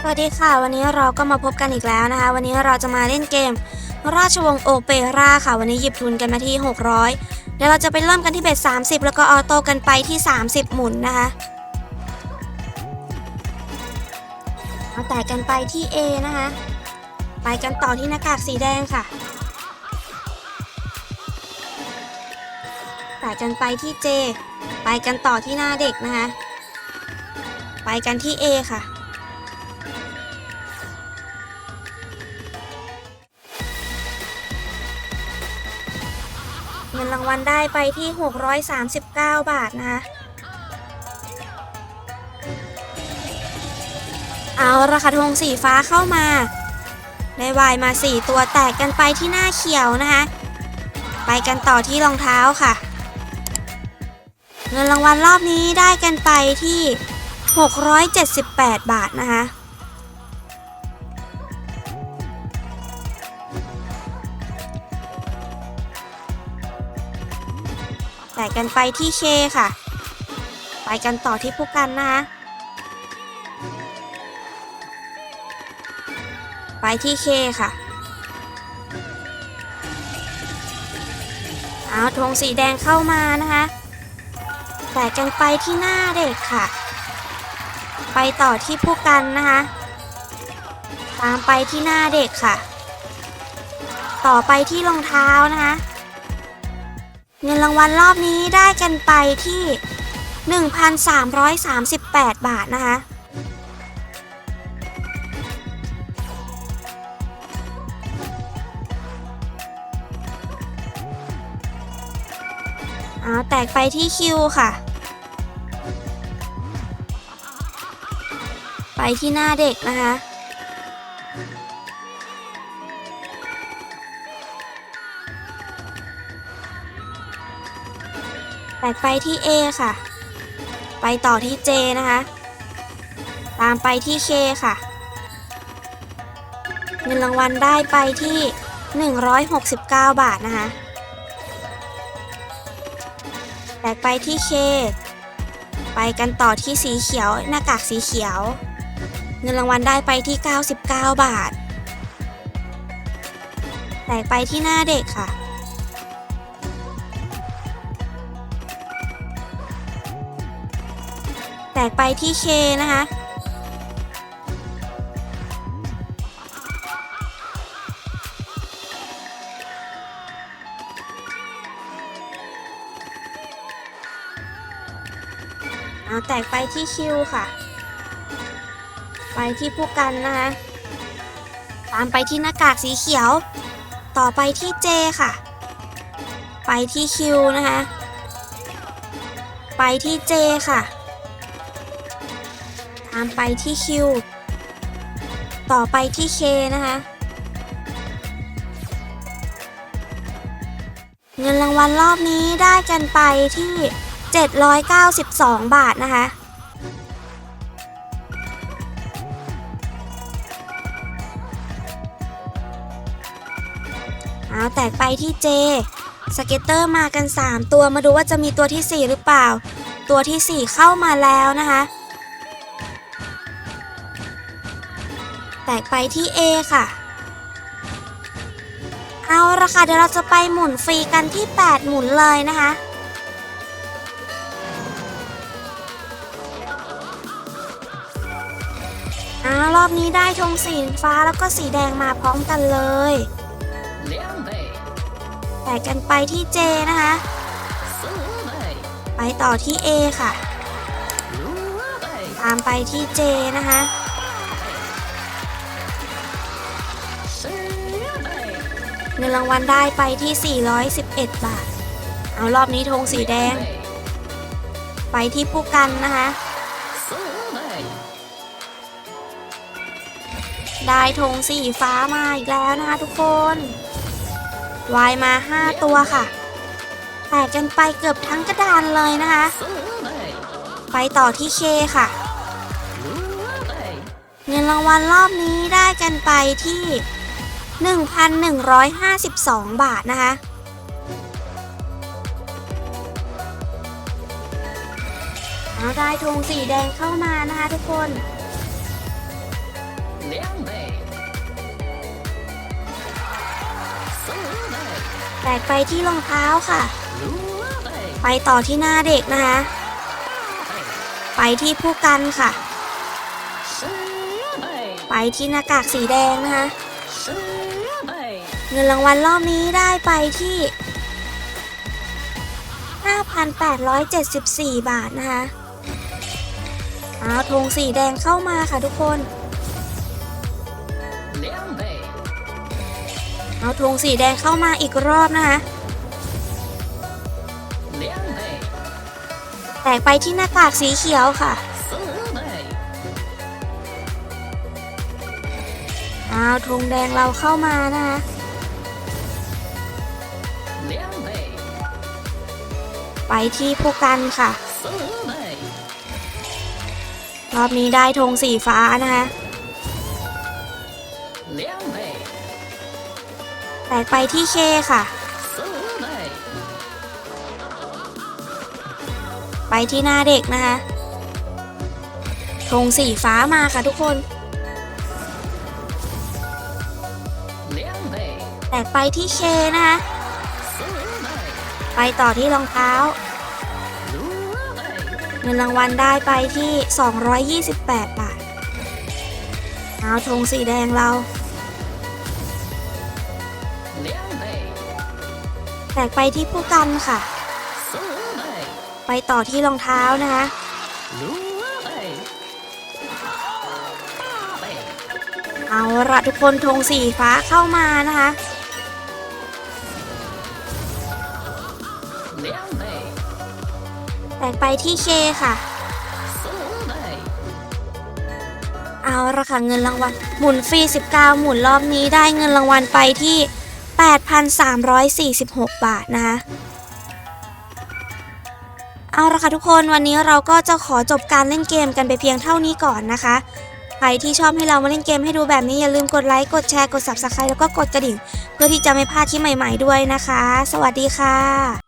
สวัสดีค่ะ วันนี้เราก็มาพบกันอีกแล้วนะคะ วันนี้เราจะมาเล่นเกม ราชวงศ์โอเปร่าค่ะ วันนี้หยิบทุนกันมาที่ 600 เดี๋ยวเราจะไปเริ่มกันที่เบ็ด30 แล้วก็ออโต้กันไปที่ 30 หมุนนะคะเอาแต่กันไปที่ A นะคะ ไปกันต่อที่หน้ากากสีแดงค่ะแต่กันไปที่ J ไปกันต่อที่หน้าเด็กนะคะ ไปกันที่ A ค่ะ งินรางวัลได้ไปที่ 639 บาทนะคะเอาราคาทงสีฟ้าเข้ามาได้วายมา 4 ตัวแตกกันไปที่หน้าเขียวนะคะ ไปกันต่อที่รองเท้าค่ะ เงินรางวัลรอบนี้ได้กันไปที่ 678 บาทนะคะ แต่กันไปที่เคค่ะ ไปกันต่อที่ผู้กันนะคะ ไปที่เคค่ะ เอาธงสีแดงเข้ามานะคะแต่กันไปที่หน้าเด็กค่ะ ไปต่อที่ผู้กันนะคะ ตามไปที่หน้าเด็กค่ะ ต่อไปที่รองเท้านะคะ เงินรางวัลรอบนี้ได้กันไปที่ 1,338 บาทนะคะเอาแตกไปที่คิวค่ะ ไปที่หน้าเด็กนะคะ แตกไปที่ A ค่ะ ไปต่อที่ J นะคะ ตามไปที่ K ค่ะ เงินรางวัลได้ไปที่ 169 บาทนะคะ แตกไปที่ K ไปกันต่อที่สีเขียวหน้ากากสีเขียว เงินรางวัลได้ไปที่ 99 บาท แตกไปที่หน้าเด็กค่ะ กไปที่ K นะคะอาแตกไปที่คิวค่ะ ไปที่ผู้กันนะคะ ตามไปที่หน้ากากสีเขียว ต่อไปที่เจค่ะ ไปที่คิวนะคะ ไปที่เจค่ะ ตามไปที่คิว ต่อไปที่เคนะคะ เงินรางวัลรอบนี้ได้กันไปที่ 792 บาทนะคะเอาแตกไปที่เจ สเก็ตเตอร์มากัน 3 ตัวมาดูว่าจะมีตัวที่ 4 หรือเปล่า ตัวที่ 4 เข้ามาแล้วนะคะ แตกไปที่ A ค่ะ เอาละค่ะ เดี๋ยวเราจะไปหมุนฟรีกันที่ 8 หมุนเลยนะคะอารอบนี้ได้ธงสีฟ้าแล้วก็สีแดงมาพร้อมกันเลย แตกกันไปที่ J นะคะ ไปต่อที่ A ค่ะ ตามไปที่ J นะคะ เงินรางวัลได้ไปที่ 411 บาท เอารอบนี้ธงสีแดง ไปที่ผู้กันนะคะ ได้ธงสีฟ้ามาอีกแล้วนะคะทุกคน วายมา 5 ตัวค่ะ แตกกันไปเกือบทั้งกระดานเลยนะคะ ไปต่อที่เคค่ะ เงินรางวัลรอบนี้ได้กันไปที่ 1,152 บาทนะคะ ได้ธงสีแดงเข้ามานะคะทุกคนแตกไปที่รองเท้าค่ะ ไปต่อที่หน้าเด็กนะคะ ไปที่ผู้กันค่ะ ไปที่หน้ากากสีแดงนะคะ เงินรางวัลรอบนี้ได้ไปที่ 5,874 บาทนะคะอ้าวธงสีแดงเข้ามาค่ะทุกคน เอาธงสีแดงเข้ามาอีกรอบนะคะแตกไปที่หน้ากากสีเขียวค่ะเอาธงแดงเราเข้ามานะคะ ไปที่ผู้กันค่ะ รอบนี้ได้ธงสีฟ้านะคะแตกไปที่เคค่ะ ไปที่หน้าเด็กนะคะธงสีฟ้ามาค่ะทุกคน แตกไปที่เคนะคะ ไปต่อที่รองเท้า เงินรางวัลได้ไปที่ 228 บาท เอาธงสีแดงเรา แตกไปที่ผู้กันค่ะ ไปต่อที่รองเท้านะคะเอาละทุกคนธงสีฟ้าเข้ามานะคะ แตกไปที่เคค่ะ，เอาละค่ะเงินรางวัล หมุนฟรี 19 หมุนรอบนี้ได้เงินรางวัลไปที่ 8,346 บาทนะคะเอาละค่ะทุกคนวันนี้เราก็จะขอจบการเล่นเกมกันไปเพียงเท่านี้ก่อนนะคะ ใครที่ชอบให้เรามาเล่นเกมให้ดูแบบนี้อย่าลืมกดไลค์กดแชร์กด Subscribe แล้วก็กดกระดิ่ง เพื่อที่จะไม่พลาดที่ใหม่ ๆด้วยนะคะ สวัสดีค่ะ